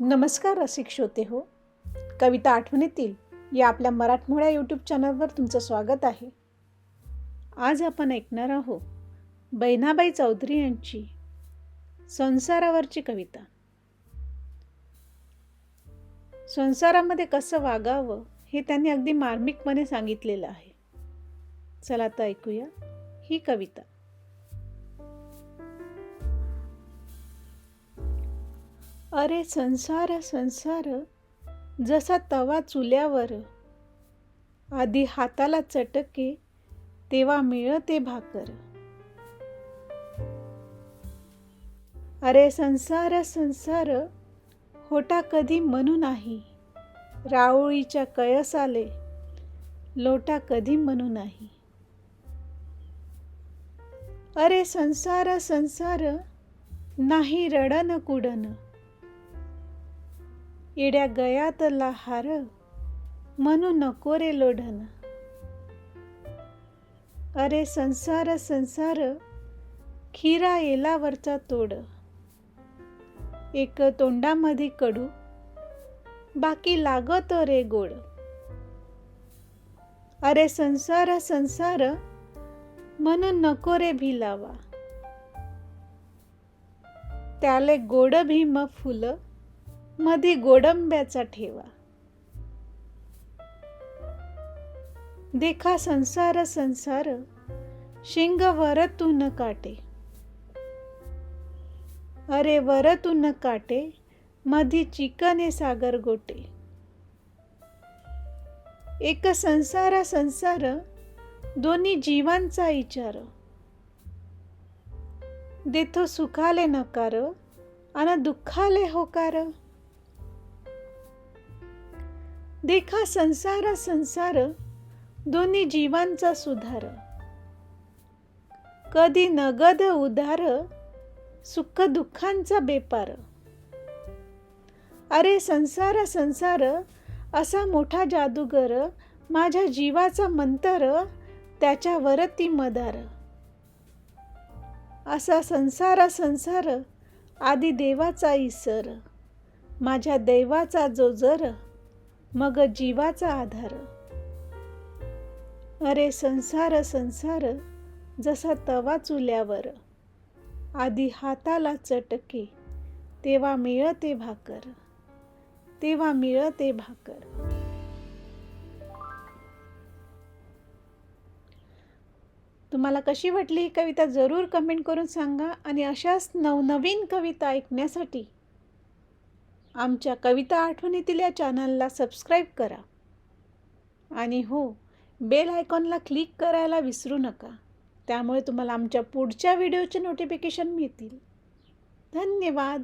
नमस्कार रसिक श्रोते हो. कविता आठवणीतील या आपल्या मराठमोळ्या यूट्यूब चॅनलवर तुमचं स्वागत आहे. आज आपण ऐकणार आहोत बहिणाबाई चौधरी यांची संसारावरची कविता. संसारामध्ये कसं वागावं हे त्यांनी अगदी मार्मिकपणे सांगितलेलं आहे. चला आता ऐकूया ही कविता. अरे संसार संसार जसा तवा चुल्यावर आधी हाताला चटके तेव्हा मिळते भाकर. अरे संसार संसार होटा कधी म्हणू नाही. राऊळीच्या कयसाले लोटा कधी म्हणू नाही. अरे संसार संसार नाही रडन कुडन. येड्या गयातला हार म्हणू नको रे लोढन. अरे संसार संसार खिरा येलावरचा तोड. एक तोंडामध्ये कडू बाकी लागत रे गोड. अरे संसार संसार म्हणून नको रे भिलावा. त्याले गोड भीम फुलं मधी गोडंब्याचा ठेवा. देखा संसार संसार शिंग वर तू न काटे. अरे वर तू न काटे मधी चिकने सागर गोटे. एक संसार संसार दोन्ही जीवांचा विचार देतो सुखाले नकार आणि दुःखाले होकार. देखा संसार संसार दोन्ही जीवांचा सुधार. कधी नगद उधार सुख दुःखांचा बेपार. अरे संसार संसार असा मोठा जादूगर माझ्या जीवाचा मंतर त्याच्यावर ती मदार. असा संसार संसार आदि देवाचा इसर माझ्या दैवाचा जो जर मग जीवाचा आधार. अरे संसार संसार जसा तवा चुल्यावर आधी हाताला चटके तेव्हा मिळते भाकर तेव्हा मिळते भाकर. तुम्हाला कशी वाटली ही कविता? जरूर कमेंट करून सांगा आणि अशाच नवनवीन कविता ऐकण्यासाठी आमच्या कविता आठवणीतील या चॅनलला सबस्क्राईब करा. आणि हो बेल आयकॉनला क्लिक करायला विसरू नका. त्यामुळे तुम्हाला आमच्या पुढच्या व्हिडिओचे नोटिफिकेशन मिळतील. धन्यवाद.